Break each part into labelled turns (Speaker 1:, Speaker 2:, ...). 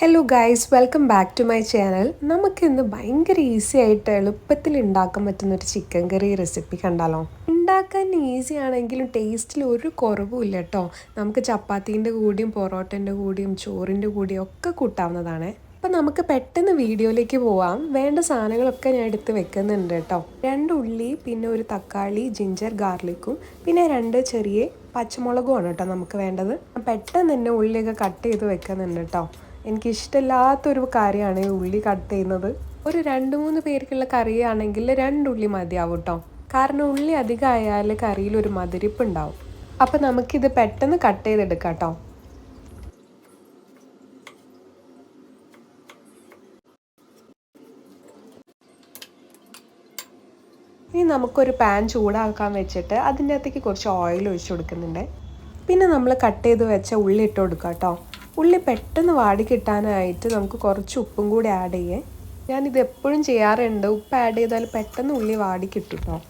Speaker 1: Hello guys welcome back to my channel നമുക്കിന്ന് ഭയങ്കര easy ആയിട്ട് എളുപ്പത്തിൽ ഉണ്ടാക്കാൻ പറ്റുന്ന ഒരു ചിക്കൻ കറി റെസിപ്പി കണ്ടാലോ? ഉണ്ടാക്കാൻ ഈസി ആണെങ്കിലും ടേസ്റ്റിൽ ഒരു കുറവും ഇല്ല കേട്ടോ നമുക്ക് ചപ്പാത്തീന്റെ കൂടിയും പൊറോട്ടന്റെ കൂടിയും ചോറിന്റെ കൂടിയും ഒക്കെ കൂട്ടാവുന്നതാണ്. അപ്പം നമുക്ക് പെട്ടെന്ന് വീഡിയോയിലേക്ക് പോവാം. വേണ്ട സാധനങ്ങളൊക്കെ ഞാൻ എടുത്ത് വെക്കുന്നുണ്ട് കേട്ടോ രണ്ട് ഉള്ളി പിന്നെ ഒരു തക്കാളി ജിഞ്ചർ ഗാർലിക്കും പിന്നെ രണ്ട് ചെറിയ പച്ചമുളകുമാണ് കേട്ടോ നമുക്ക് വേണ്ടത്. പെട്ടെന്ന് തന്നെ ഉള്ളിയൊക്കെ കട്ട് ചെയ്ത് വെക്കുന്നുണ്ട് കേട്ടോ എനിക്കിഷ്ടമില്ലാത്തൊരു കാര്യമാണ് ഉള്ളി കട്ട് ചെയ്യുന്നത്. ഒരു രണ്ട് മൂന്ന് പേർക്കുള്ള കറിയാണെങ്കിൽ രണ്ടുള്ളി മതിയാവും കേട്ടോ കാരണം ഉള്ളി അധികമായാൽ കറിയിൽ ഒരു മതിരിപ്പ് ഉണ്ടാവും. അപ്പം നമുക്കിത് പെട്ടെന്ന് കട്ട് ചെയ്തെടുക്കാം കേട്ടോ ഇനി നമുക്കൊരു പാൻ ചൂടാക്കാൻ വെച്ചിട്ട് അതിന്റെ അകത്തേക്ക് കുറച്ച് ഓയിൽ ഒഴിച്ചു കൊടുക്കുന്നുണ്ട്. പിന്നെ നമ്മൾ കട്ട് ചെയ്ത് വെച്ച ഉള്ളി ഇട്ട് കൊടുക്കാം കേട്ടോ ഉള്ളി പെട്ടെന്ന് വാടി കിട്ടാനായിട്ട് നമുക്ക് കുറച്ച് ഉപ്പും കൂടി ആഡ് ചെയ്യേ. ഞാനിത് എപ്പോഴും ചെയ്യാറുണ്ട്. ഉപ്പ് ആഡ് ചെയ്താൽ പെട്ടെന്ന് ഉള്ളി വാടി കിട്ടും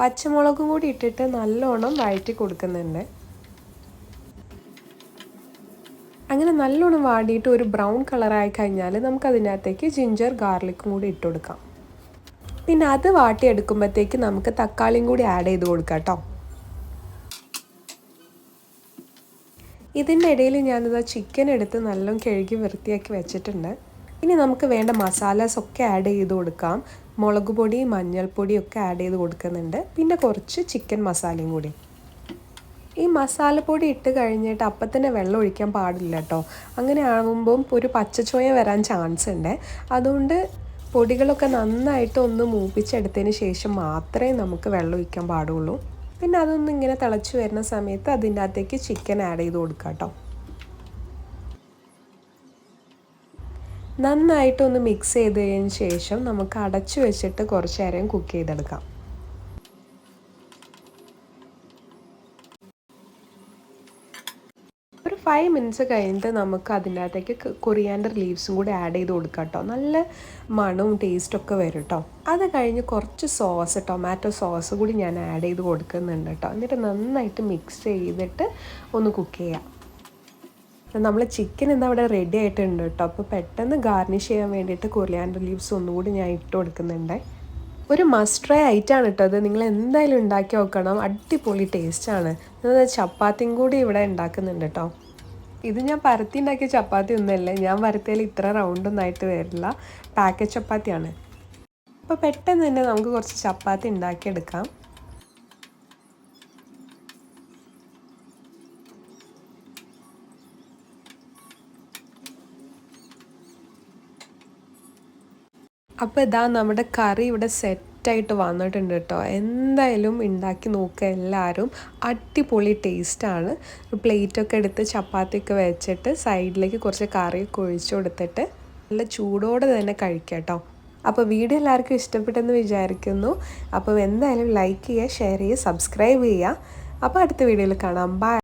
Speaker 1: പച്ചമുളകും കൂടി ഇട്ടിട്ട് നല്ലോണം വഴറ്റി കൊടുക്കുന്നുണ്ട്. അങ്ങനെ നല്ലോണം വാടിയിട്ട് ഒരു ബ്രൗൺ കളറായി കഴിഞ്ഞാൽ നമുക്കതിനകത്തേക്ക് ജിഞ്ചർ ഗാർലിക്കും കൂടി ഇട്ട് കൊടുക്കാം. പിന്നെ അത് വാട്ടിയെടുക്കുമ്പോഴത്തേക്ക് നമുക്ക് തക്കാളിയും കൂടി ആഡ് ചെയ്ത് കൊടുക്കാം കേട്ടോ ഇതിന്റെ ഇടയിൽ ഞാനിത് ചിക്കൻ എടുത്ത് നല്ലോണം കഴുകി വൃത്തിയാക്കി വെച്ചിട്ടുണ്ട്. ഇനി നമുക്ക് വേണ്ട മസാലാസ് ഒക്കെ ആഡ് ചെയ്ത് കൊടുക്കാം. മുളക് പൊടി മഞ്ഞൾപ്പൊടി ഒക്കെ ആഡ് ചെയ്ത് കൊടുക്കുന്നുണ്ട്. പിന്നെ കുറച്ച് ചിക്കൻ മസാലയും കൂടി. ഈ മസാലപ്പൊടി ഇട്ട് കഴിഞ്ഞിട്ട് അപ്പം തന്നെ വെള്ളം ഒഴിക്കാൻ പാടില്ല കേട്ടോ. അങ്ങനെ ആകുമ്പം ഒരു പച്ചച്ചോയ വരാൻ ചാൻസ് ഉണ്ട്. അതുകൊണ്ട് പൊടികളൊക്കെ നന്നായിട്ട് ഒന്ന് മൂപ്പിച്ചെടുത്തതിന് ശേഷം മാത്രമേ നമുക്ക് വെള്ളം ഒഴിക്കാൻ പാടുള്ളൂ. പിന്നെ അതൊന്നും ഇങ്ങനെ തിളച്ച് വരുന്ന സമയത്ത് അതിന്റെ അകത്തേക്ക് ചിക്കൻ ആഡ് ചെയ്ത് കൊടുക്കാം കേട്ടോ നന്നായിട്ടൊന്ന് മിക്സ് ചെയ്തതിന് ശേഷം നമുക്ക് അടച്ചു വെച്ചിട്ട് കുറച്ച് നേരം കുക്ക് ചെയ്തെടുക്കാം. ഫൈവ് മിനിറ്റ്സ് കഴിഞ്ഞിട്ട് നമുക്ക് അതിനകത്തേക്ക് കൊറിയാൻഡർ ലീവ്സും കൂടി ആഡ് ചെയ്ത് കൊടുക്കാം കേട്ടോ നല്ല മണവും ടേസ്റ്റൊക്കെ വരും കേട്ടോ അത് കഴിഞ്ഞ് കുറച്ച് സോസ് ടൊമാറ്റോ സോസ് കൂടി ഞാൻ ആഡ് ചെയ്ത് കൊടുക്കുന്നുണ്ട് കേട്ടോ എന്നിട്ട് നന്നായിട്ട് മിക്സ് ചെയ്തിട്ട് ഒന്ന് കുക്ക് ചെയ്യാം. നമ്മൾ ചിക്കൻ ഇന്ന് അവിടെ റെഡി ആയിട്ടുണ്ട് കേട്ടോ അപ്പോൾ പെട്ടെന്ന് ഗാർണിഷ് ചെയ്യാൻ വേണ്ടിയിട്ട് കൊറിയാൻഡർ ലീവ്സ് ഒന്നുകൂടി ഞാൻ ഇട്ട് കൊടുക്കുന്നുണ്ട്. ഒരു മസ്റ്റ് ഐറ്റാണ് കേട്ടോ അത്. നിങ്ങൾ എന്തായാലും ഉണ്ടാക്കി നോക്കണം. അടിപൊളി ടേസ്റ്റാണ് ചപ്പാത്തിയും കൂടി ഇവിടെ ഉണ്ടാക്കുന്നുണ്ട് കേട്ടോ ഇത് ഞാൻ പരത്തി ഉണ്ടാക്കിയ ചപ്പാത്തി ഒന്നുമല്ല ഞാൻ പരത്തിയാൽ ഇത്ര റൗണ്ടൊന്നും ആയിട്ട് വരില്ല. പാക്കറ്റ് ചപ്പാത്തിയാണ്. അപ്പോൾ പെട്ടെന്ന് തന്നെ നമുക്ക് കുറച്ച് ചപ്പാത്തി ഉണ്ടാക്കിയെടുക്കാം. അപ്പോൾ ഇതാ നമ്മുടെ കറി ഇവിടെ സെറ്റ് സെറ്റായിട്ട് വന്നിട്ടുണ്ട് കേട്ടോ. എന്തായാലും ഉണ്ടാക്കി നോക്കുക എല്ലാവരും. അടിപൊളി ടേസ്റ്റാണ് പ്ലേറ്റൊക്കെ എടുത്ത് ചപ്പാത്തിയൊക്കെ വെച്ചിട്ട് സൈഡിലേക്ക് കുറച്ച് കറിയൊക്കെ ഒഴിച്ചു കൊടുത്തിട്ട് നല്ല ചൂടോടെ തന്നെ കഴിക്കാം കേട്ടോ. അപ്പോൾ വീഡിയോ എല്ലാവർക്കും ഇഷ്ടപ്പെട്ടെന്ന് വിചാരിക്കുന്നു. അപ്പോൾ എന്തായാലും ലൈക്ക് ചെയ്യുക ഷെയർ ചെയ്യുക സബ്സ്ക്രൈബ് ചെയ്യുക. അപ്പോൾ അടുത്ത വീഡിയോയിൽ കാണാം. ബൈ